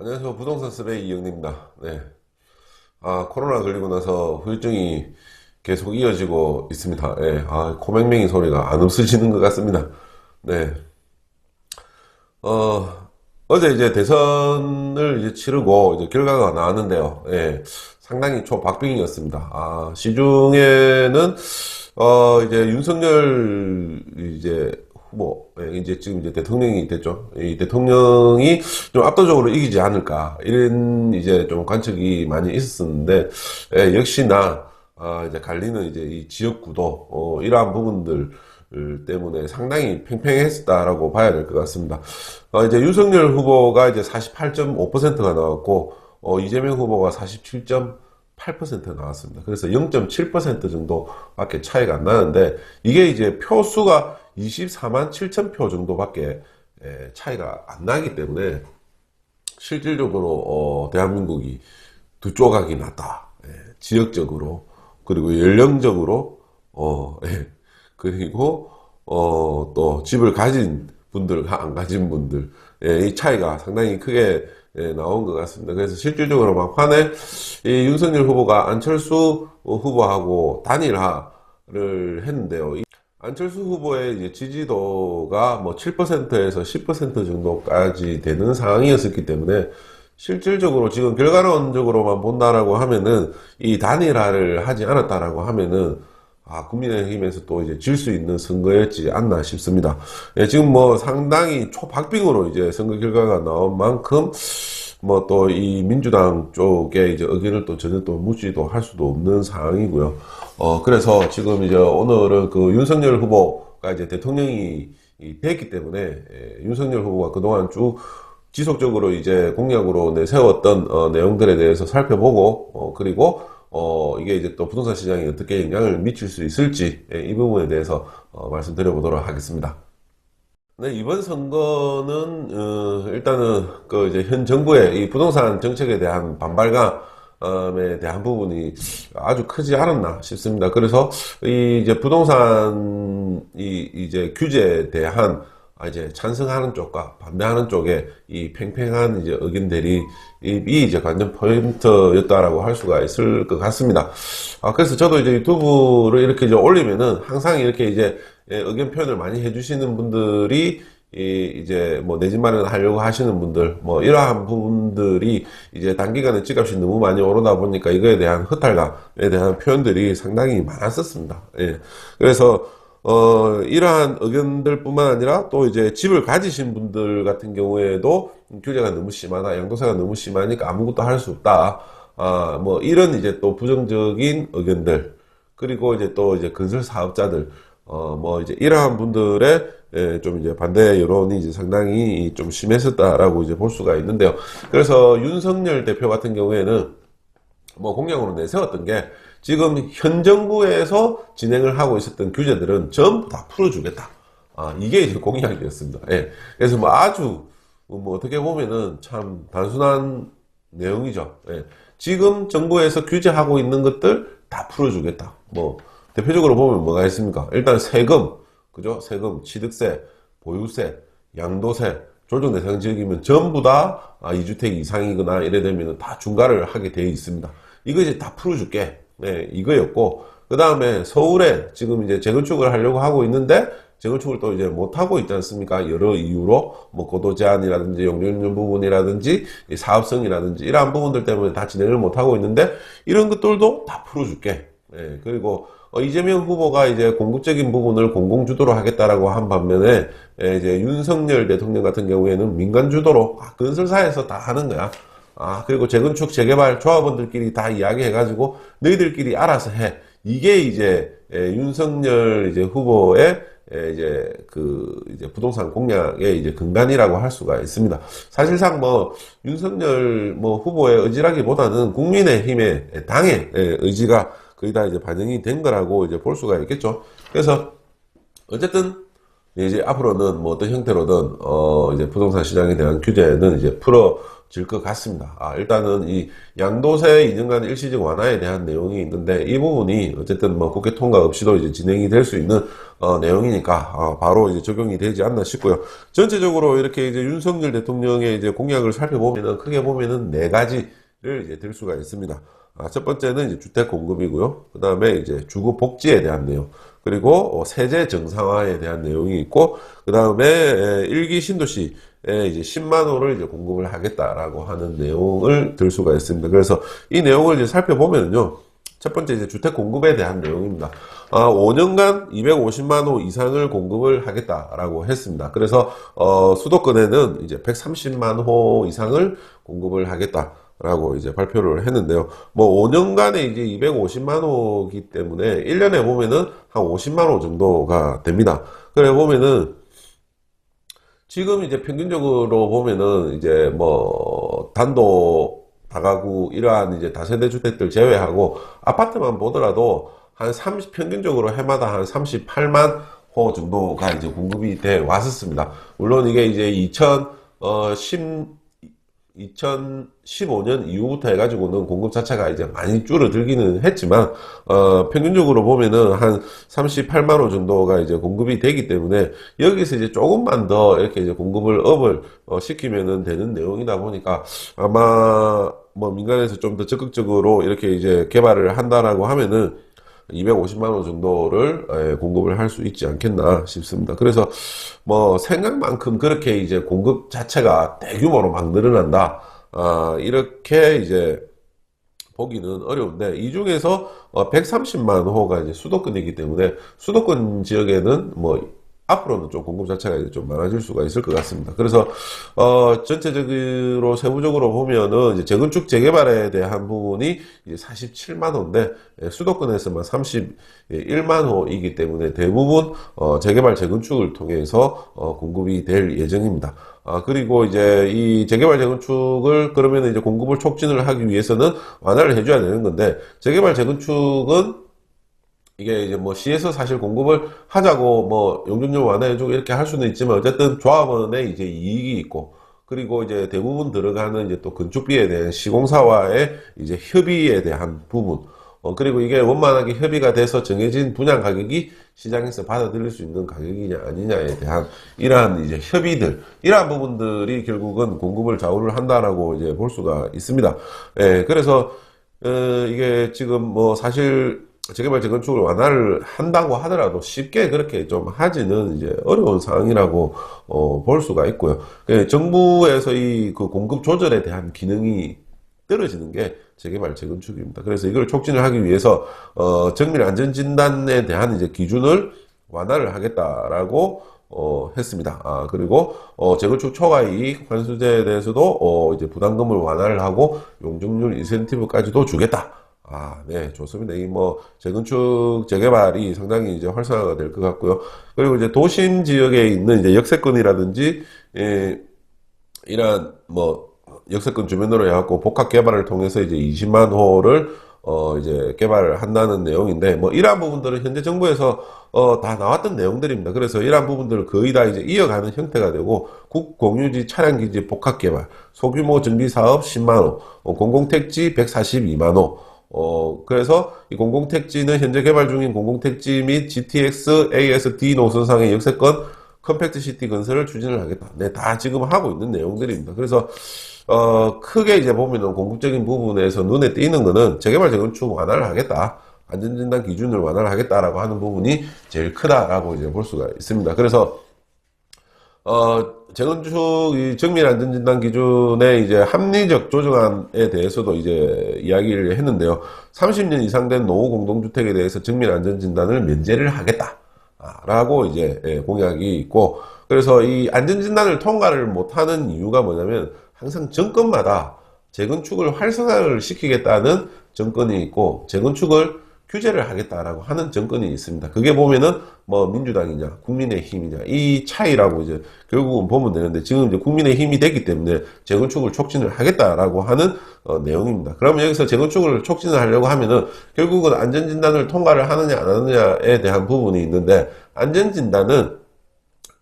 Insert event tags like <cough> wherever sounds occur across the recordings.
안녕하세요. 부동산 스레이 이영입니다. 네. 아, 코로나 걸리고 나서 후유증이 계속 이어지고 있습니다. 예. 아, 코맹맹이 소리가 안 없어지는 것 같습니다. 네. 어, 어제 이제 대선을 이제 치르고 이제 결과가 나왔는데요. 예. 상당히 초박빙이었습니다. 아, 시중에는 어, 이제 윤석열 이제 후보, 예, 이제 지금 이제 대통령이 됐죠. 이 대통령이 좀 압도적으로 이기지 않을까 이런 이제 좀 관측이 많이 있었는데 예, 역시나 아, 이제 갈리는 이제 이 지역구도 어, 이러한 부분들 때문에 상당히 팽팽했다라고 봐야 될 것 같습니다. 어, 이제 윤석열 후보가 이제 48.5%가 나왔고 어, 이재명 후보가 47.8% 나왔습니다. 그래서 0.7% 정도밖에 차이가 안 나는데 이게 이제 표수가 24만 7천 표 정도밖에 에, 차이가 안 나기 때문에 실질적으로 어, 대한민국이 두 조각이 났다. 예, 지역적으로 그리고 연령적으로 어, 예, 그리고 어, 또 집을 가진 분들과 안 가진 분들 예, 이 차이가 상당히 크게 예, 나온 것 같습니다. 그래서 실질적으로 막판에 이 윤석열 후보가 안철수 후보하고 단일화를 했는데요. 이 안철수 후보의 지지도가 뭐 7%에서 10% 정도까지 되는 상황이었기 때문에 실질적으로 지금 결과론적으로만 본다라고 하면은 이 단일화를 하지 않았다라고 하면은 아, 국민의힘에서 또 이제 질 수 있는 선거였지 않나 싶습니다. 예, 지금 뭐 상당히 초박빙으로 이제 선거 결과가 나온 만큼 뭐 또 이 민주당 쪽에 이제 의견을 또 전혀 또 묻지도 할 수도 없는 상황이고요. 어, 그래서 지금 이제 오늘은 그 윤석열 후보가 이제 대통령이 됐기 때문에 예, 윤석열 후보가 그동안 쭉 지속적으로 이제 공약으로 내세웠던 어, 내용들에 대해서 살펴보고 어, 그리고 어, 이게 이제 또 부동산 시장에 어떻게 영향을 미칠 수 있을지, 예, 이 부분에 대해서 어, 말씀드려 보도록 하겠습니다. 네, 이번 선거는, 어, 일단은, 그, 이제, 현 정부의 이 부동산 정책에 대한 반발감에 대한 부분이 아주 크지 않았나 싶습니다. 그래서, 이, 이제, 부동산, 이, 이제, 규제에 대한 아, 이제 찬성하는 쪽과 반대하는 쪽에 이 팽팽한 이제 의견들이 이, 이 이제 관전 포인트였다라고 할 수가 있을 것 같습니다. 아, 그래서 저도 이제 유튜브를 이렇게 이제 올리면은 항상 이렇게 이제 예, 의견 표현을 많이 해주시는 분들이 이 이제 뭐 내 집 마련 하려고 하시는 분들 뭐 이러한 부분들이 이제 단기간에 집값이 너무 많이 오르다 보니까 이거에 대한 허탈감에 대한 표현들이 상당히 많았었습니다. 예. 그래서 어, 이러한 의견들 뿐만 아니라 또 이제 집을 가지신 분들 같은 경우에도 규제가 너무 심하다, 양도세가 너무 심하니까 아무것도 할 수 없다. 아, 뭐 이런 이제 또 부정적인 의견들, 그리고 이제 또 이제 건설 사업자들, 어, 뭐 이제 이러한 분들의 예, 좀 이제 반대 여론이 이제 상당히 좀 심했었다라고 이제 볼 수가 있는데요. 그래서 윤석열 대표 같은 경우에는 뭐 공약으로 내세웠던 게 지금 현 정부에서 진행을 하고 있었던 규제들은 전부 다 풀어주겠다. 아, 이게 이제 공약이었습니다. 예. 그래서 뭐 아주 뭐 어떻게 보면은 참 단순한 내용이죠. 예. 지금 정부에서 규제하고 있는 것들 다 풀어주겠다. 뭐 대표적으로 보면 뭐가 있습니까? 일단 세금, 그죠? 세금, 취득세, 보유세, 양도세, 조정 대상 지역이면 전부 다 아, 2주택 이상이거나 이래 되면 다 중과를 하게 되어 있습니다. 이거 이제 다 풀어줄게. 네, 이거였고, 그 다음에 서울에 지금 이제 재건축을 하려고 하고 있는데, 재건축을 또 이제 못하고 있지 않습니까? 여러 이유로, 뭐, 고도 제한이라든지, 용적률 부분이라든지, 사업성이라든지, 이러한 부분들 때문에 다 진행을 못하고 있는데, 이런 것들도 다 풀어줄게. 네, 그리고, 어, 이재명 후보가 이제 공급적인 부분을 공공 주도로 하겠다라고 한 반면에, 예, 이제 윤석열 대통령 같은 경우에는 민간 주도로, 아, 건설사에서 다 하는 거야. 아, 그리고 재건축, 재개발 조합원들끼리 다 이야기해가지고 너희들끼리 알아서 해. 이게 이제 에, 윤석열 이제 후보의 에, 이제 그 이제 부동산 공약의 이제 근간이라고 할 수가 있습니다. 사실상 뭐 윤석열 뭐 후보의 의지라기보다는 국민의힘의 당의 의지가 거의 다 이제 반영이 된 거라고 이제 볼 수가 있겠죠. 그래서 어쨌든 이제 앞으로는 뭐 어떤 형태로든 어 이제 부동산 시장에 대한 규제는 이제 풀어 질 것 같습니다. 아, 일단은 이 양도세 2년간 일시적 완화에 대한 내용이 있는데 이 부분이 어쨌든 뭐 국회 통과 없이도 이제 진행이 될 수 있는 어, 내용이니까 어, 바로 이제 적용이 되지 않나 싶고요. 전체적으로 이렇게 이제 윤석열 대통령의 이제 공약을 살펴보면은 크게 보면은 네 가지를 이제 들 수가 있습니다. 아, 첫 번째는 주택 공급이고요. 그 다음에 이제 주거 복지에 대한 내용. 그리고 어, 세제 정상화에 대한 내용이 있고, 그 다음에 일기 신도시 에 이제 10만 호를 이제 공급을 하겠다라고 하는 내용을 들 수가 있습니다. 그래서 이 내용을 이제 살펴보면요. 첫 번째 이제 주택 공급에 대한 내용입니다. 아, 5년간 250만 호 이상을 공급을 하겠다라고 했습니다. 그래서 어, 수도권에는 이제 130만 호 이상을 공급을 하겠다. 라고 이제 발표를 했는데요. 뭐 5년간에 이제 250만 호기 때문에 1년에 보면은 한 50만 호 정도가 됩니다. 그래 보면은 지금 이제 평균적으로 보면은 이제 뭐 단독 다가구 이러한 이제 다세대 주택들 제외하고 아파트만 보더라도 한 30, 평균적으로 해마다 한 38만 호 정도가 이제 공급이 돼 왔었습니다. 물론 이게 이제 2010, 2015년 이후부터 해가지고는 공급 자체가 이제 많이 줄어들기는 했지만, 어, 평균적으로 보면은 한 38만 호 정도가 이제 공급이 되기 때문에 여기서 이제 조금만 더 이렇게 이제 공급을 업을 어, 시키면은 되는 내용이다 보니까 아마 뭐 민간에서 좀 더 적극적으로 이렇게 이제 개발을 한다라고 하면은 250만 원 정도를 예, 공급을 할 수 있지 않겠나 싶습니다. 그래서 뭐 생각만큼 그렇게 이제 공급 자체가 대규모로 막 늘어난다. 아, 이렇게 이제 보기는 어려운데 이 중에서 130만 어, 호가 이제 수도권이기 때문에 수도권 지역에는 뭐 앞으로는 좀 공급 자체가 이제 좀 많아질 수가 있을 것 같습니다. 그래서 어 전체적으로 세부적으로 보면은 재건축 재개발에 대한 부분이 이제 47만 호인데 예, 수도권에서만 31만 호이기 때문에 대부분 어 재개발 재건축을 통해서 어 공급이 될 예정입니다. 아 그리고 이제 이 재개발 재건축을 그러면 이제 공급을 촉진을 하기 위해서는 완화를 해줘야 되는 건데 재개발 재건축은 이게 이제 뭐 시에서 사실 공급을 하자고 뭐 용적률 완화해주고 이렇게 할 수는 있지만 어쨌든 조합원의 이제 이익이 있고 그리고 이제 대부분 들어가는 이제 또 건축비에 대한 시공사와의 이제 협의에 대한 부분 어 그리고 이게 원만하게 협의가 돼서 정해진 분양 가격이 시장에서 받아들일 수 있는 가격이냐 아니냐에 대한 이러한 이제 협의들 이러한 부분들이 결국은 공급을 좌우를 한다라고 이제 볼 수가 있습니다. 예, 그래서 어, 이게 지금 뭐 사실 재개발 재건축을 완화를 한다고 하더라도 쉽게 그렇게 좀 하지는 이제 어려운 상황이라고 어, 볼 수가 있고요. 그 정부에서 이 그 공급 조절에 대한 기능이 떨어지는 게 재개발 재건축입니다. 그래서 이걸 촉진을 하기 위해서 어, 정밀 안전 진단에 대한 이제 기준을 완화를 하겠다라고 어, 했습니다. 아, 그리고, 어, 재건축 초과 이익 환수제에 대해서도, 어, 이제 부담금을 완화를 하고, 용적률 인센티브까지도 주겠다. 아, 네, 좋습니다. 이 뭐, 재건축, 재개발이 상당히 이제 활성화가 될 것 같고요. 그리고 이제 도심 지역에 있는 이제 역세권이라든지, 예, 이러한 뭐, 역세권 주변으로 해갖고 복합 개발을 통해서 이제 20만 호를 어, 이제 개발을 한다는 내용인데, 뭐, 이러한 부분들은 현재 정부에서, 어, 다 나왔던 내용들입니다. 그래서 이러한 부분들을 거의 다 이제 이어가는 형태가 되고, 국공유지 차량기지 복합개발, 소규모 정비사업 10만호, 어, 공공택지 142만호, 어, 그래서 이 공공택지는 현재 개발 중인 공공택지 및 GTX, ASD 노선상의 역세권 컴팩트 시티 건설을 추진을 하겠다. 네, 다 지금 하고 있는 내용들입니다. 그래서, 어, 크게 이제 보면은 공급적인 부분에서 눈에 띄는 거는 재개발 재건축 완화를 하겠다. 안전진단 기준을 완화를 하겠다라고 하는 부분이 제일 크다라고 이제 볼 수가 있습니다. 그래서, 어, 재건축 이 정밀 안전진단 기준의 이제 합리적 조정안에 대해서도 이제 이야기를 했는데요. 30년 이상 된 노후 공동주택에 대해서 정밀 안전진단을 면제를 하겠다라고 이제 예, 공약이 있고 그래서 이 안전진단을 통과를 못하는 이유가 뭐냐면 항상 정권마다 재건축을 활성화를 시키겠다는 정권이 있고 재건축을 규제를 하겠다라고 하는 정권이 있습니다. 그게 보면은 뭐 민주당이냐 국민의힘이냐 이 차이라고 이제 결국은 보면 되는데 지금 이제 국민의힘이 됐기 때문에 재건축을 촉진을 하겠다라고 하는 어, 내용입니다. 그러면 여기서 재건축을 촉진을 하려고 하면은 결국은 안전진단을 통과를 하느냐 안 하느냐에 대한 부분이 있는데 안전진단은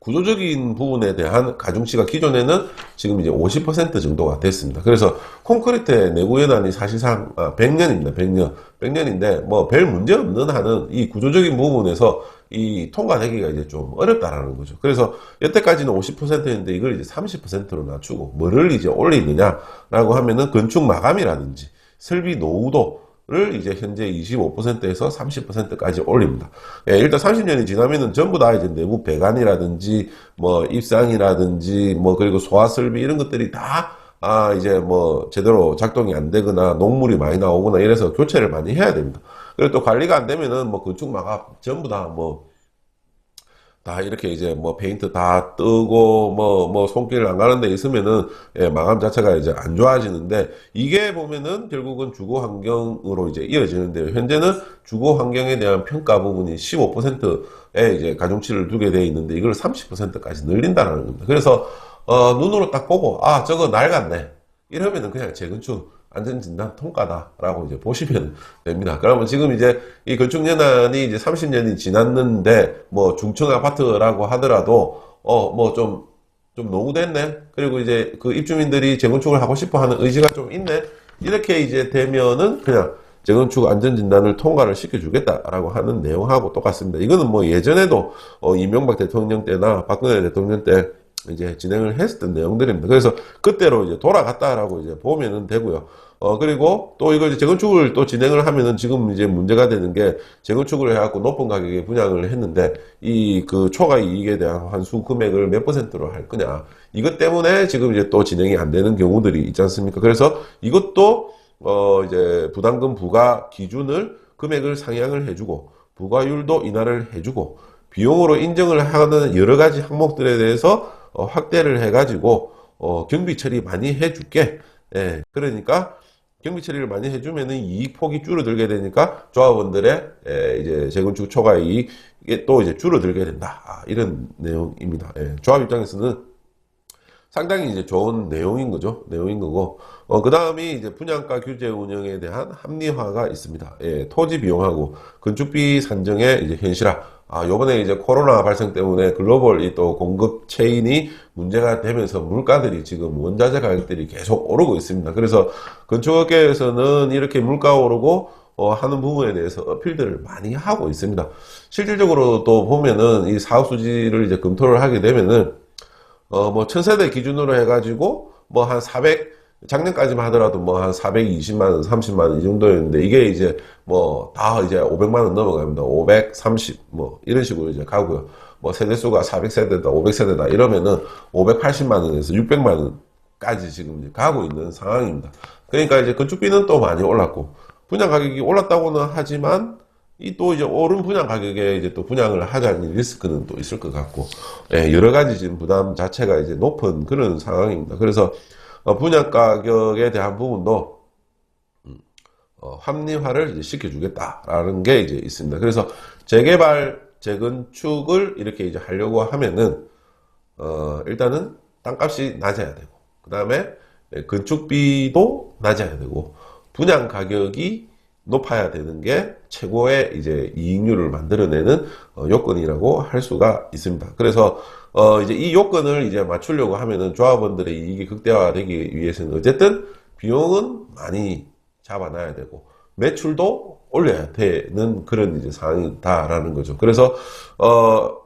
구조적인 부분에 대한 가중치가 기존에는 지금 이제 50% 정도가 됐습니다. 그래서 콘크리트의 내구 연한이 사실상 100년입니다. 100년. 100년인데 뭐 별 문제 없는 한은 이 구조적인 부분에서 이 통과되기가 이제 좀 어렵다라는 거죠. 그래서 여태까지는 50%였는데 이걸 이제 30%로 낮추고 뭐를 이제 올리느냐라고 하면은 건축 마감이라든지 설비 노후도 를 이제 현재 25%에서 30%까지 올립니다. 예, 일단 30년이 지나면은 전부 다 이제 내부 배관이라든지 뭐 입상이라든지 뭐 그리고 소화 설비 이런 것들이 다 아, 이제 뭐 제대로 작동이 안 되거나 녹물이 많이 나오거나 이래서 교체를 많이 해야 됩니다. 그리고 또 관리가 안 되면은 뭐 건축 마감 전부 다뭐 다 이렇게 이제 뭐 페인트 다 뜨고 뭐 뭐 손길 안 가는 데 있으면은 예, 마감 자체가 이제 안 좋아지는데 이게 보면은 결국은 주거 환경으로 이제 이어지는데 현재는 주거 환경에 대한 평가 부분이 15%에 이제 가중치를 두게 돼 있는데 이걸 30%까지 늘린다는 겁니다. 그래서 어 눈으로 딱 보고 아 저거 낡았네 이러면은 그냥 재건축 안전진단 통과다라고 이제 보시면 <laughs> 됩니다. 그러면 지금 이제 이 건축연한이 이제 30년이 지났는데 뭐 중층 아파트라고 하더라도 어뭐좀좀 노후됐네. 그리고 이제 그 입주민들이 재건축을 하고 싶어 하는 의지가 좀 있네. 이렇게 이제 되면은 그냥 재건축 안전진단을 통과를 시켜주겠다라고 하는 내용하고 똑같습니다. 이거는 뭐 예전에도 어 이명박 대통령 때나 박근혜 대통령 때 이제 진행을 했었던 내용들입니다. 그래서 그때로 이제 돌아갔다라고 이제 보면은 되고요. 어, 그리고 또 이제 재건축을 또 진행을 하면은 지금 이제 문제가 되는 게 재건축을 해갖고 높은 가격에 분양을 했는데 이 그 초과 이익에 대한 환수 금액을 몇 퍼센트로 할 거냐. 이것 때문에 지금 이제 또 진행이 안 되는 경우들이 있지 않습니까? 그래서 이것도 어, 이제 부담금 부과 기준을 금액을 상향을 해주고 부과율도 인하를 해주고 비용으로 인정을 하는 여러 가지 항목들에 대해서 어, 확대를 해가지고 어, 경비 처리 많이 해줄게. 예, 그러니까 경비 처리를 많이 해주면은 이익 폭이 줄어들게 되니까 조합원들의 예, 이제 재건축 초과 이익이 또 이제 줄어들게 된다. 아, 이런 내용입니다. 예, 조합 입장에서는 상당히 이제 좋은 내용인 거죠. 내용인 거고. 어, 그 다음이 이제 분양가 규제 운영에 대한 합리화가 있습니다. 예, 토지 비용하고 건축비 산정의 이제 현실화. 아, 요번에 이제 코로나 발생 때문에 글로벌 이 또 공급 체인이 문제가 되면서 물가들이 지금 원자재 가격들이 계속 오르고 있습니다. 그래서 건축업계에서는 이렇게 물가 오르고 어, 하는 부분에 대해서 어필들을 많이 하고 있습니다. 실질적으로 또 보면은 이 사업 수지를 이제 검토를 하게 되면은 어, 뭐 천세대 기준으로 해가지고 뭐 한 400, 작년까지만 하더라도 뭐 한 420만 원, 30만 원 이 정도였는데 이게 이제 뭐 다 이제 500만 원 넘어갑니다. 530 뭐 이런 식으로 이제 가고요. 뭐 세대수가 400세대다, 500세대다 이러면은 580만 원에서 600만 원까지 지금 이제 가고 있는 상황입니다. 그러니까 이제 건축비는 또 많이 올랐고 분양 가격이 올랐다고는 하지만 이 또 이제 오른 분양 가격에 이제 또 분양을 하자는 리스크는 또 있을 것 같고 예, 여러 가지 지금 부담 자체가 이제 높은 그런 상황입니다. 그래서 어, 분양 가격에 대한 부분도 음, 어, 합리화를 시켜주겠다라는 게 이제 있습니다. 그래서 재개발, 재건축을 이렇게 이제 하려고 하면은 어, 일단은 땅값이 낮아야 되고 그 다음에 건축비도 낮아야 되고 분양 가격이 높아야 되는 게 최고의 이제 이익률을 만들어내는 어, 요건이라고 할 수가 있습니다. 그래서 어 이제 이 요건을 이제 맞추려고 하면은 조합원들의 이익이 극대화되기 위해서는 어쨌든 비용은 많이 잡아놔야 되고 매출도 올려야 되는 그런 이제 상황이다라는 거죠. 그래서 어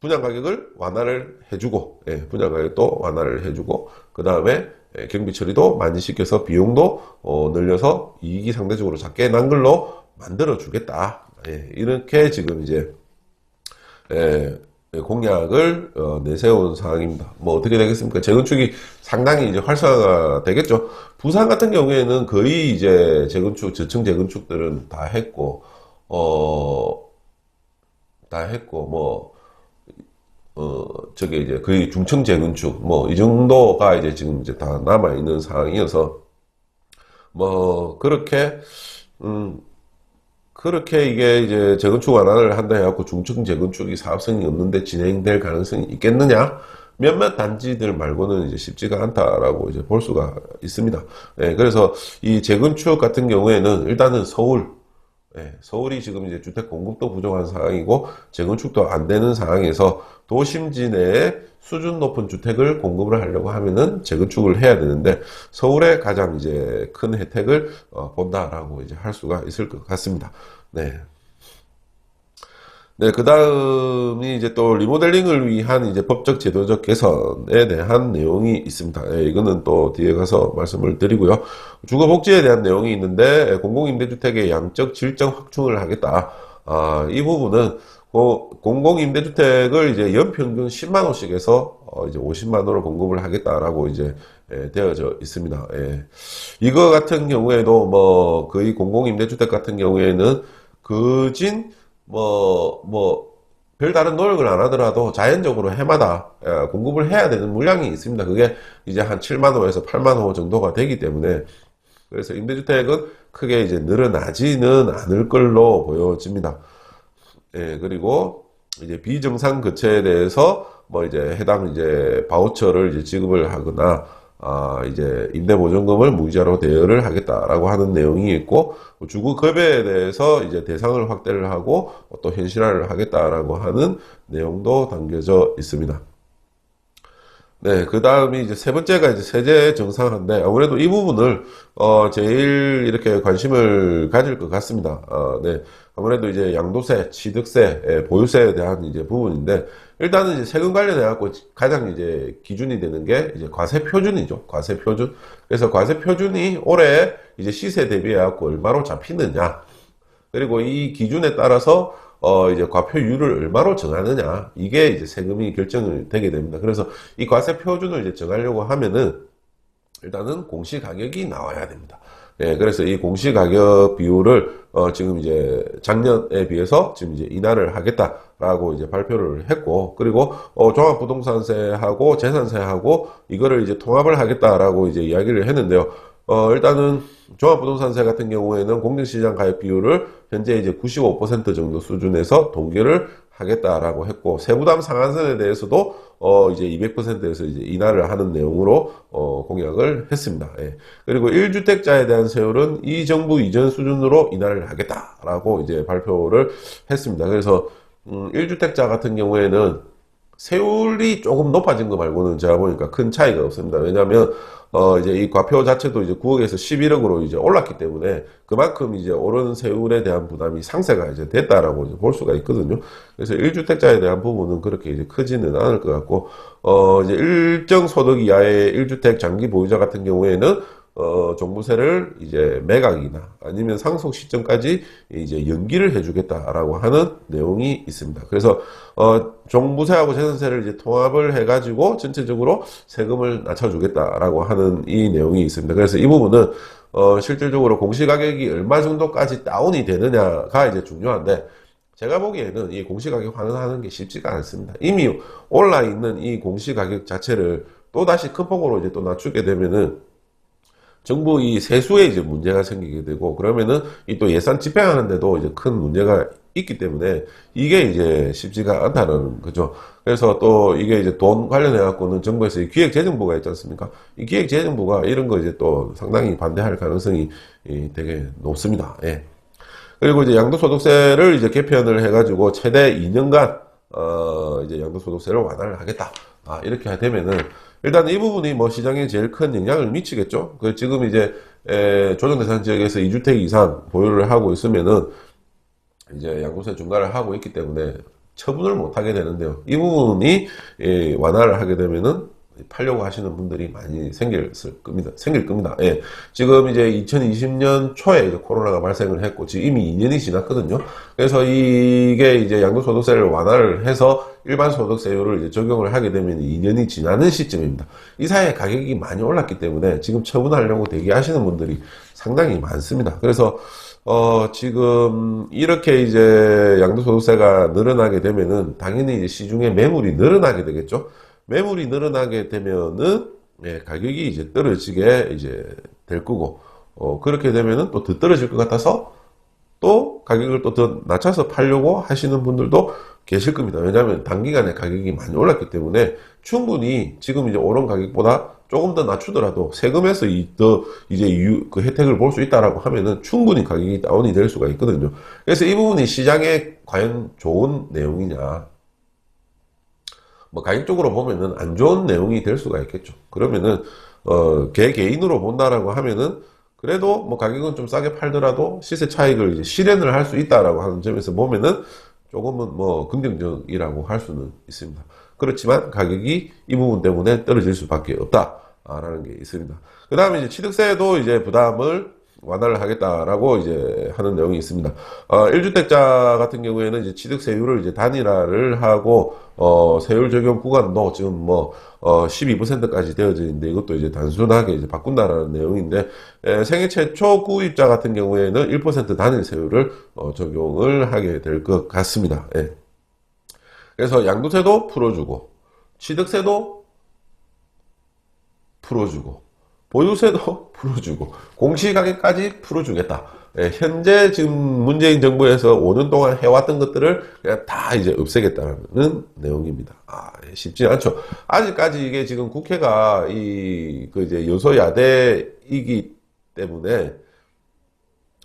분양 가격을 완화를 해주고 예, 분양 가격도 완화를 해주고 그 다음에 예, 경비 처리도 많이 시켜서 비용도 어, 늘려서 이익이 상대적으로 작게 난 걸로 만들어 주겠다. 예, 이렇게 지금 이제 예, 공약을 어, 내세운 상황입니다. 뭐 어떻게 되겠습니까? 재건축이 상당히 이제 활성화가 되겠죠. 부산 같은 경우에는 거의 이제 재건축, 저층 재건축들은 다 했고, 어, 다 했고, 뭐, 어, 저게 이제 거의 중층 재건축, 뭐, 이 정도가 이제 지금 이제 다 남아있는 상황이어서, 뭐, 그렇게, 음, 그렇게 이게 이제 재건축 완화를 한다 해갖고 중층 재건축이 사업성이 없는데 진행될 가능성이 있겠느냐? 몇몇 단지들 말고는 이제 쉽지가 않다라고 이제 볼 수가 있습니다. 네, 그래서 이 재건축 같은 경우에는 일단은 서울, 예, 서울이 지금 이제 주택 공급도 부족한 상황이고 재건축도 안 되는 상황에서 도심지 내에 수준 높은 주택을 공급을 하려고 하면은 재건축을 해야 되는데 서울의 가장 이제 큰 혜택을 어, 본다라고 이제 할 수가 있을 것 같습니다. 네. 네, 그 다음이 이제 또 리모델링을 위한 이제 법적 제도적 개선에 대한 내용이 있습니다. 예, 이거는 또 뒤에 가서 말씀을 드리고요. 주거복지에 대한 내용이 있는데 공공임대주택의 양적 질적 확충을 하겠다. 아, 이 부분은 그 공공임대주택을 이제 연평균 10만 원씩에서 어 이제 50만 원으로 공급을 하겠다라고 이제 예, 되어져 있습니다. 예. 이거 같은 경우에도 뭐 거의 공공임대주택 같은 경우에는 그진 뭐, 뭐, 별다른 노력을 안 하더라도 자연적으로 해마다 예, 공급을 해야 되는 물량이 있습니다. 그게 이제 한 7만 호에서 8만 호 정도가 되기 때문에 그래서 임대주택은 크게 이제 늘어나지는 않을 걸로 보여집니다. 예, 그리고 이제 비정상 거체에 대해서 뭐 이제 해당 이제 바우처를 이제 지급을 하거나 아, 이제 임대보증금을 무이자로 대여를 하겠다라고 하는 내용이 있고, 주거급여에 대해서 이제 대상을 확대를 하고, 또 현실화를 하겠다라고 하는 내용도 담겨져 있습니다. 네, 그 다음이 이제 세 번째가 이제 세제 정상화인데, 아무래도 이 부분을, 어, 제일 이렇게 관심을 가질 것 같습니다. 어, 네. 아무래도 이제 양도세, 취득세, 예, 보유세에 대한 이제 부분인데, 일단은 이제 세금 관련해 갖고 가장 이제 기준이 되는 게 이제 과세 표준이죠. 과세 표준. 그래서 과세 표준이 올해 이제 시세 대비해 갖고 얼마로 잡히느냐. 그리고 이 기준에 따라서 어 이제 과표율을 얼마로 정하느냐. 이게 이제 세금이 결정이 되게 됩니다. 그래서 이 과세 표준을 이제 정하려고 하면은 일단은 공시 가격이 나와야 됩니다. 예, 그래서 이 공시 가격 비율을 어, 지금 이제 작년에 비해서 지금 이제 인하를 하겠다라고 이제 발표를 했고, 그리고 어, 종합부동산세하고 재산세하고 이거를 이제 통합을 하겠다라고 이제 이야기를 했는데요. 어, 일단은 종합부동산세 같은 경우에는 공정시장 가입 비율을 현재 이제 95% 정도 수준에서 동결을 하겠다라고 했고 세부담 상한선에 대해서도 어 이제 200%에서 이제 인하를 하는 내용으로 어 공약을 했습니다. 예. 그리고 1주택자에 대한 세율은 이 정부 이전 수준으로 인하를 하겠다라고 이제 발표를 했습니다. 그래서 음 1주택자 같은 경우에는 세율이 조금 높아진 거 말고는 제가 보니까 큰 차이가 없습니다. 왜냐하면 어 이제 이 과표 자체도 이제 9억에서 11억으로 이제 올랐기 때문에 그만큼 이제 오른 세율에 대한 부담이 상세가 이제 됐다라고 이제 볼 수가 있거든요. 그래서 1주택자에 대한 부분은 그렇게 이제 크지는 않을 것 같고 어 이제 일정 소득 이하의 1주택 장기 보유자 같은 경우에는 어, 종부세를 이제 매각이나 아니면 상속 시점까지 이제 연기를 해주겠다라고 하는 내용이 있습니다. 그래서 어, 종부세하고 재산세를 이제 통합을 해가지고 전체적으로 세금을 낮춰주겠다라고 하는 이 내용이 있습니다. 그래서 이 부분은 어, 실질적으로 공시가격이 얼마 정도까지 다운이 되느냐가 이제 중요한데 제가 보기에는 이 공시가격 환원하는 게 쉽지가 않습니다. 이미 올라 있는 이 공시가격 자체를 또 다시 큰 폭으로 이제 또 낮추게 되면은 정부 이 세수에 이제 문제가 생기게 되고 그러면은 이 또 예산 집행하는데도 이제 큰 문제가 있기 때문에 이게 이제 쉽지가 않다는 거죠. 그래서 또 이게 이제 돈 관련해 갖고는 정부에서 기획재정부가 있지 않습니까? 이 기획재정부가 이런 거 이제 또 상당히 반대할 가능성이 되게 높습니다. 예. 그리고 이제 양도소득세를 이제 개편을 해가지고 최대 2년간 어 이제 양도소득세를 완화를 하겠다. 아 이렇게 되면은 일단 이 부분이 뭐 시장에 제일 큰 영향을 미치겠죠. 그 지금 이제 에, 조정대상 지역에서 2주택 이상 보유를 하고 있으면은 이제 양도세 중과를 하고 있기 때문에 처분을 못 하게 되는데요. 이 부분이 예, 완화를 하게 되면은 팔려고 하시는 분들이 많이 생길 겁니다. 생길 겁니다. 예. 지금 이제 2020년 초에 이제 코로나가 발생을 했고, 지금 이미 2년이 지났거든요. 그래서 이게 이제 양도소득세를 완화를 해서 일반 소득세율을 이제 적용을 하게 되면 2년이 지나는 시점입니다. 이 사이에 가격이 많이 올랐기 때문에 지금 처분하려고 대기하시는 분들이 상당히 많습니다. 그래서 어, 지금, 이렇게 이제 양도소득세가 늘어나게 되면은, 당연히 이제 시중에 매물이 늘어나게 되겠죠? 매물이 늘어나게 되면은 예, 가격이 이제 떨어지게 이제 될 거고 어, 그렇게 되면은 또 더 떨어질 것 같아서 또 가격을 또 더 낮춰서 팔려고 하시는 분들도 계실 겁니다. 왜냐하면 단기간에 가격이 많이 올랐기 때문에 충분히 지금 이제 오른 가격보다 조금 더 낮추더라도 세금에서 이, 더 이제 유, 그 혜택을 볼 수 있다라고 하면은 충분히 가격이 다운이 될 수가 있거든요. 그래서 이 부분이 시장에 과연 좋은 내용이냐. 뭐 가격적으로 보면은 안 좋은 내용이 될 수가 있겠죠. 그러면은 어, 개 개인으로 본다라고 하면은 그래도 뭐 가격은 좀 싸게 팔더라도 시세 차익을 이제 실현을 할 수 있다라고 하는 점에서 보면은 조금은 뭐 긍정적이라고 할 수는 있습니다. 그렇지만 가격이 이 부분 때문에 떨어질 수밖에 없다라는 게 있습니다. 그 다음에 이제 취득세도 이제 부담을 완화를 하겠다라고 이제 하는 내용이 있습니다. 어, 1주택자 같은 경우에는 이제 취득세율을 이제 단일화를 하고, 어, 세율 적용 구간도 지금 뭐, 어, 12%까지 되어져 있는데 이것도 이제 단순하게 이제 바꾼다라는 내용인데, 에, 생애 최초 구입자 같은 경우에는 1% 단일 세율을 어, 적용을 하게 될 것 같습니다. 예. 그래서 양도세도 풀어주고, 취득세도 풀어주고, 보유세도 <laughs> 풀어주고 공시가격까지 풀어주겠다. 예, 현재 지금 문재인 정부에서 5년 동안 해왔던 것들을 그냥 다 이제 없애겠다는 내용입니다. 아, 예, 쉽지 않죠. 아직까지 이게 지금 국회가 이, 그 이제 여소야대이기 때문에,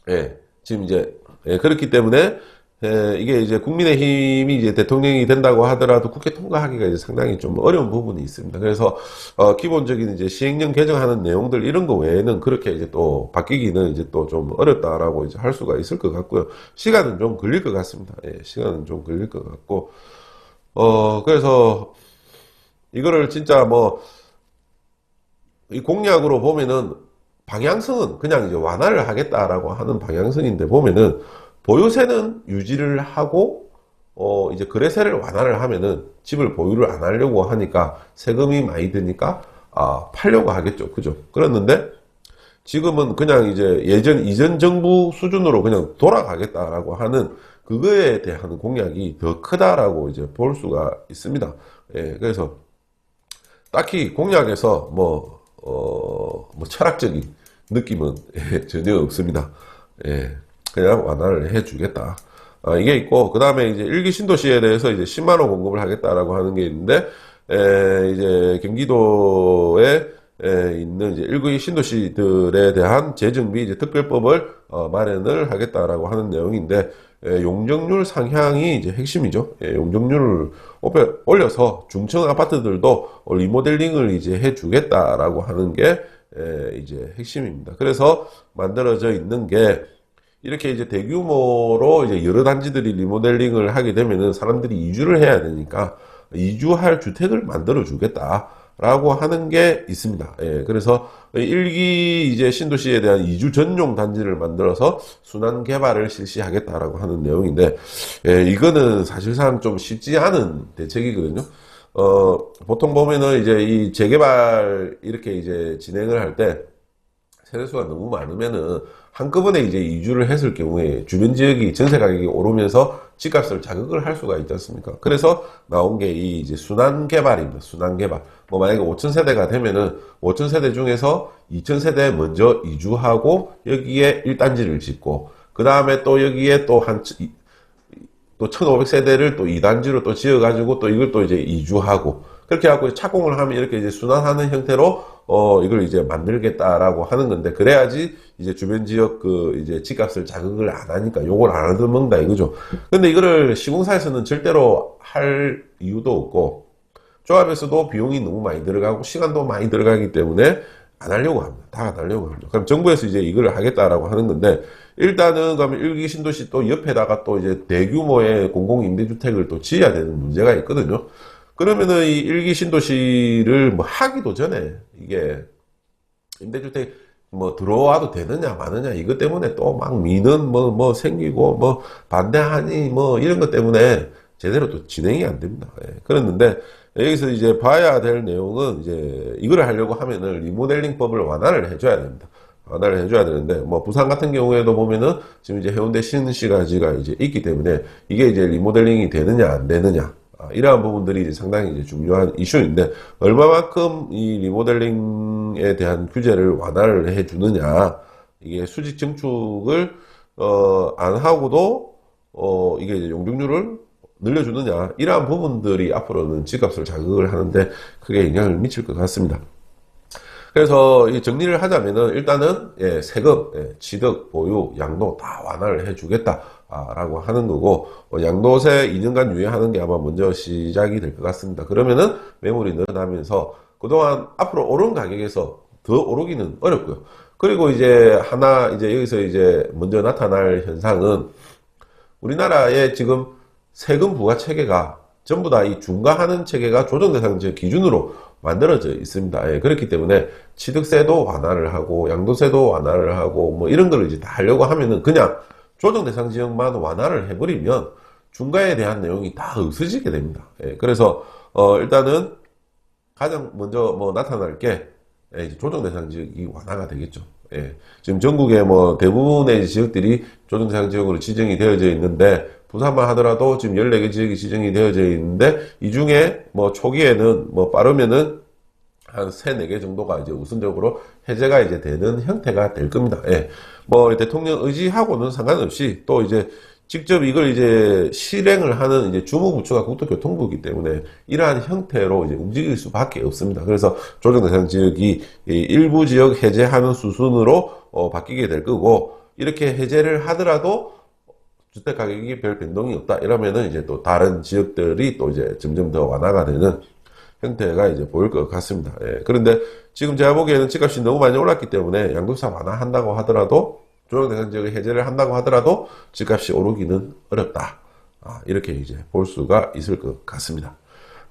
예, 지금 이제, 예, 그렇기 때문에 예, 이게 이제 국민의힘이 이제 대통령이 된다고 하더라도 국회 통과하기가 이제 상당히 좀 어려운 부분이 있습니다. 그래서 어, 기본적인 이제 시행령 개정하는 내용들 이런 거 외에는 그렇게 이제 또 바뀌기는 이제 또 좀 어렵다라고 이제 할 수가 있을 것 같고요. 시간은 좀 걸릴 것 같습니다. 예, 시간은 좀 걸릴 것 같고 어 그래서 이거를 진짜 뭐 이 공약으로 보면은 방향성은 그냥 이제 완화를 하겠다라고 하는 방향성인데 보면은 보유세는 유지를 하고 어 이제 거래세를 완화를 하면은 집을 보유를 안 하려고 하니까 세금이 많이 드니까 아 팔려고 하겠죠 그죠 그랬는데 지금은 그냥 이제 예전 이전 정부 수준으로 그냥 돌아가겠다라고 하는 그거에 대한 공약이 더 크다라고 이제 볼 수가 있습니다 예 그래서 딱히 공약에서 뭐 어, 뭐 철학적인 느낌은 예, 전혀 없습니다. 예. 그냥 완화를 해주겠다. 아, 이게 있고, 그 다음에 이제 일기 신도시에 대해서 이제 10만 원 공급을 하겠다라고 하는 게 있는데, 에, 이제 경기도에 에, 있는 이제 일기 신도시들에 대한 재정비 이제 특별법을 어, 마련을 하겠다라고 하는 내용인데, 에, 용적률 상향이 이제 핵심이죠. 예, 용적률을 올려서 중층 아파트들도 리모델링을 이제 해주겠다라고 하는 게 에, 이제 핵심입니다. 그래서 만들어져 있는 게 이렇게 이제 대규모로 이제 여러 단지들이 리모델링을 하게 되면은 사람들이 이주를 해야 되니까 이주할 주택을 만들어 주겠다 라고 하는 게 있습니다. 예, 그래서 일기 이제 신도시에 대한 이주 전용 단지를 만들어서 순환 개발을 실시하겠다라고 하는 내용인데, 예, 이거는 사실상 좀 쉽지 않은 대책이거든요. 어, 보통 보면은 이제 이 재개발 이렇게 이제 진행을 할 때 세대수가 너무 많으면은 한꺼번에 이제 이주를 했을 경우에 주변 지역이 전세 가격이 오르면서 집값을 자극을 할 수가 있지 않습니까? 그래서 나온 게 이 이제 순환 개발입니다. 순환 개발. 뭐 만약에 5천 세대가 되면은 5천 세대 중에서 2천 세대 먼저 이주하고 여기에 1단지를 짓고 그 다음에 또 여기에 또한 또 1,500세대를 또 2단지로 또 지어가지고 또 이걸 또 이제 이주하고 그렇게 하고 착공을 하면 이렇게 이제 순환하는 형태로 어 이걸 이제 만들겠다라고 하는 건데 그래야지 이제 주변 지역 그 이제 집값을 자극을 안 하니까 요걸 안 얻어먹는다 이거죠. 근데 이거를 시공사에서는 절대로 할 이유도 없고 조합에서도 비용이 너무 많이 들어가고 시간도 많이 들어가기 때문에 안 하려고 합니다. 다 안 하려고 합니다. 그럼 정부에서 이제 이걸 하겠다라고 하는 건데 일단은 그러면 일기 신도시 또 옆에다가 또 이제 대규모의 공공 임대주택을 또 지어야 되는 문제가 있거든요. 그러면은 이 일기 신도시를 뭐 하기도 전에 이게 임대주택 뭐 들어와도 되느냐 마느냐 이것 때문에 또 막 미는 뭐뭐 뭐 생기고 뭐 반대하니 뭐 이런 것 때문에 제대로 또 진행이 안 됩니다. 예. 그랬는데 여기서 이제 봐야 될 내용은 이제 이걸 하려고 하면은 리모델링법을 완화를 해줘야 됩니다. 완화를 해줘야 되는데 뭐 부산 같은 경우에도 보면은 지금 이제 해운대 신시가지가 이제 있기 때문에 이게 이제 리모델링이 되느냐 안 되느냐 아, 이러한 부분들이 상당히 이제 중요한 이슈인데 얼마만큼 이 리모델링에 대한 규제를 완화를 해주느냐 이게 수직 증축을 어, 안 하고도, 어, 이게 이제 용적률을 늘려주느냐. 이러한 부분들이 앞으로는 집값을 자극을 하는데 크게 영향을 미칠 것 같습니다. 그래서 이 정리를 하자면은 일단은 예, 세금, 예, 취득, 보유, 양도 다 완화를 해주겠다 라고 하는 거고 어, 양도세 2년간 유예하는 게 아마 먼저 시작이 될 것 같습니다. 그러면은 매물이 늘어나면서 그동안 앞으로 오른 가격에서 더 오르기는 어렵고요. 그리고 이제 하나 이제 여기서 이제 먼저 나타날 현상은 우리나라의 지금 세금 부과 체계가 전부 다 이 중과하는 체계가 조정 대상 기준으로 만들어져 있습니다. 예, 그렇기 때문에 취득세도 완화를 하고 양도세도 완화를 하고 뭐 이런 걸 이제 다 하려고 하면은 그냥 조정 대상 지역만 완화를 해버리면 중과에 대한 내용이 다 없어지게 됩니다. 예, 그래서 어 일단은 가장 먼저 뭐 나타날 게 예, 조정 대상 지역이 완화가 되겠죠. 예, 지금 전국에 뭐 대부분의 지역들이 조정 대상 지역으로 지정이 되어져 있는데 부산만 하더라도 지금 14개 지역이 지정이 되어져 있는데 이 중에 뭐 초기에는 뭐 빠르면은 한 3, 4개 정도가 이제 우선적으로 해제가 이제 되는 형태가 될 겁니다. 예. 뭐 대통령 의지하고는 상관없이 또 이제 직접 이걸 이제 실행을 하는 이제 주무부처가 국토교통부이기 때문에 이러한 형태로 이제 움직일 수밖에 없습니다. 그래서 조정 대상 지역이 일부 지역 해제하는 수순으로 어 바뀌게 될 거고 이렇게 해제를 하더라도 주택 가격이 별 변동이 없다 이러면은 이제 또 다른 지역들이 또 이제 점점 더 완화가 되는 형태가 이제 보일 것 같습니다. 예. 그런데 지금 제가 보기에는 집값이 너무 많이 올랐기 때문에 양도세 완화한다고 하더라도 조정대상 지역을 해제를 한다고 하더라도 집값이 오르기는 어렵다. 아, 이렇게 이제 볼 수가 있을 것 같습니다.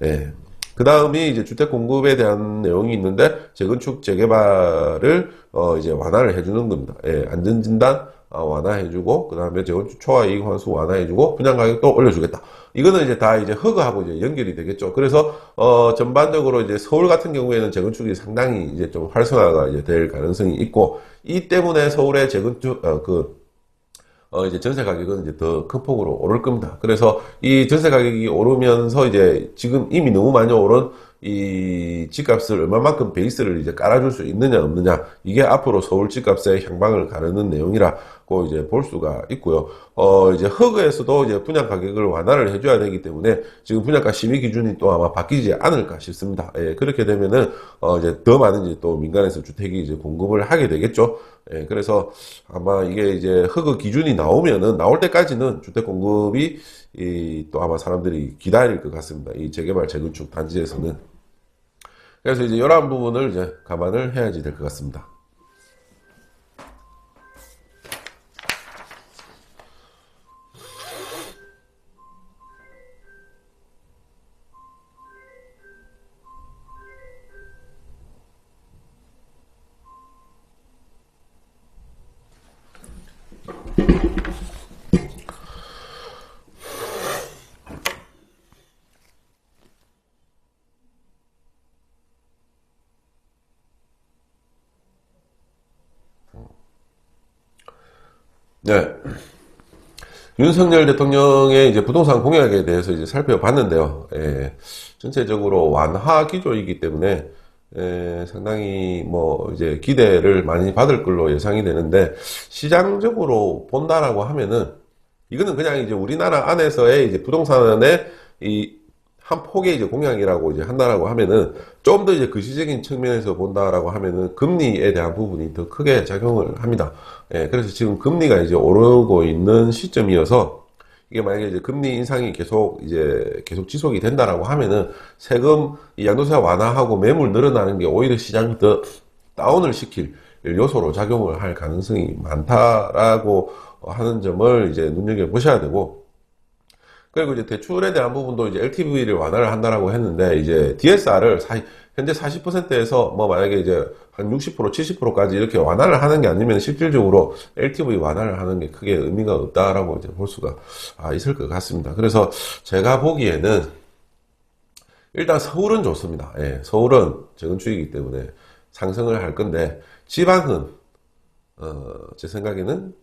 예. 그 다음이 이제 주택 공급에 대한 내용이 있는데 재건축 재개발을 어 이제 완화를 해주는 겁니다. 예. 안전진단 어, 완화해주고 그 다음에 재건축 초과 이익 환수 완화해주고 분양 가격도 올려주겠다. 이거는 이제 다 이제 허그하고 이제 연결이 되겠죠. 그래서 어 전반적으로 이제 서울 같은 경우에는 재건축이 상당히 이제 좀 활성화가 이제 될 가능성이 있고 이 때문에 서울의 재건축 어 그 어, 이제 전세 가격은 이제 더 큰 폭으로 오를 겁니다. 그래서 이 전세 가격이 오르면서 이제 지금 이미 너무 많이 오른 이 집값을 얼마만큼 베이스를 이제 깔아줄 수 있느냐 없느냐 이게 앞으로 서울 집값의 향방을 가르는 내용이라 고 이제 볼 수가 있고요. 어 이제 허그에서도 이제 분양 가격을 완화를 해줘야 되기 때문에 지금 분양가 심의 기준이 또 아마 바뀌지 않을까 싶습니다. 예, 그렇게 되면은 어 이제 더 많은 이제 또 민간에서 주택이 이제 공급을 하게 되겠죠. 예, 그래서 아마 이게 이제 허그 기준이 나오면은 나올 때까지는 주택 공급이 이 또 아마 사람들이 기다릴 것 같습니다. 이 재개발 재건축 단지에서는 그래서 이제 이러한 부분을 이제 감안을 해야지 될 것 같습니다. 네. 윤석열 대통령의 이제 부동산 공약에 대해서 이제 살펴봤는데요. 예, 전체적으로 완화 기조이기 때문에 예, 상당히 뭐 이제 기대를 많이 받을 걸로 예상이 되는데 시장적으로 본다라고 하면은 이거는 그냥 이제 우리나라 안에서의 이제 부동산의 이 한 폭의 이제 공약이라고 이제 한다라고 하면은 좀 더 이제 그시적인 측면에서 본다라고 하면은 금리에 대한 부분이 더 크게 작용을 합니다. 예, 그래서 지금 금리가 이제 오르고 있는 시점이어서 이게 만약에 이제 금리 인상이 계속 이제 계속 지속이 된다라고 하면은 세금 양도세 완화하고 매물 늘어나는 게 오히려 시장을 더 다운을 시킬 요소로 작용을 할 가능성이 많다라고 하는 점을 이제 눈여겨 보셔야 되고 그리고 이제 대출에 대한 부분도 이제 LTV를 완화를 한다라고 했는데 이제 DSR을 사, 현재 40%에서 뭐 만약에 이제 한 60% 70%까지 이렇게 완화를 하는 게 아니면 실질적으로 LTV 완화를 하는 게 크게 의미가 없다라고 이제 볼 수가 아, 있을 것 같습니다. 그래서 제가 보기에는 일단 서울은 좋습니다. 예, 서울은 재건축이기 때문에 상승을 할 건데 지방은 어, 제 생각에는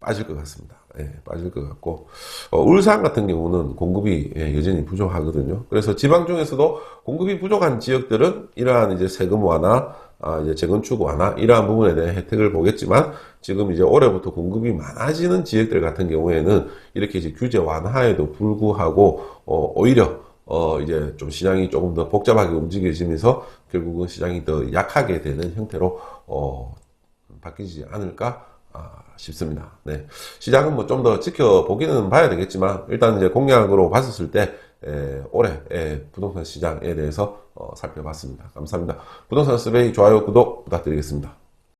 빠질 것 같습니다. 예, 빠질 것 같고 어, 울산 같은 경우는 공급이 예, 여전히 부족하거든요. 그래서 지방 중에서도 공급이 부족한 지역들은 이러한 이제 세금 완화 아, 이제 재건축 완화 이러한 부분에 대한 혜택을 보겠지만 지금 이제 올해부터 공급이 많아지는 지역들 같은 경우에는 이렇게 이제 규제 완화에도 불구하고 어, 오히려 어, 이제 좀 시장이 조금 더 복잡하게 움직여지면서 결국은 시장이 더 약하게 되는 형태로 어, 바뀌지 않을까 아, 싶습니다. 네. 시장은 뭐 좀 더 지켜보기는 봐야 되겠지만 일단 이제 공약으로 봤었을 때 에, 올해 에, 부동산 시장에 대해서 어, 살펴봤습니다. 감사합니다. 부동산 스베이 좋아요 구독 부탁드리겠습니다.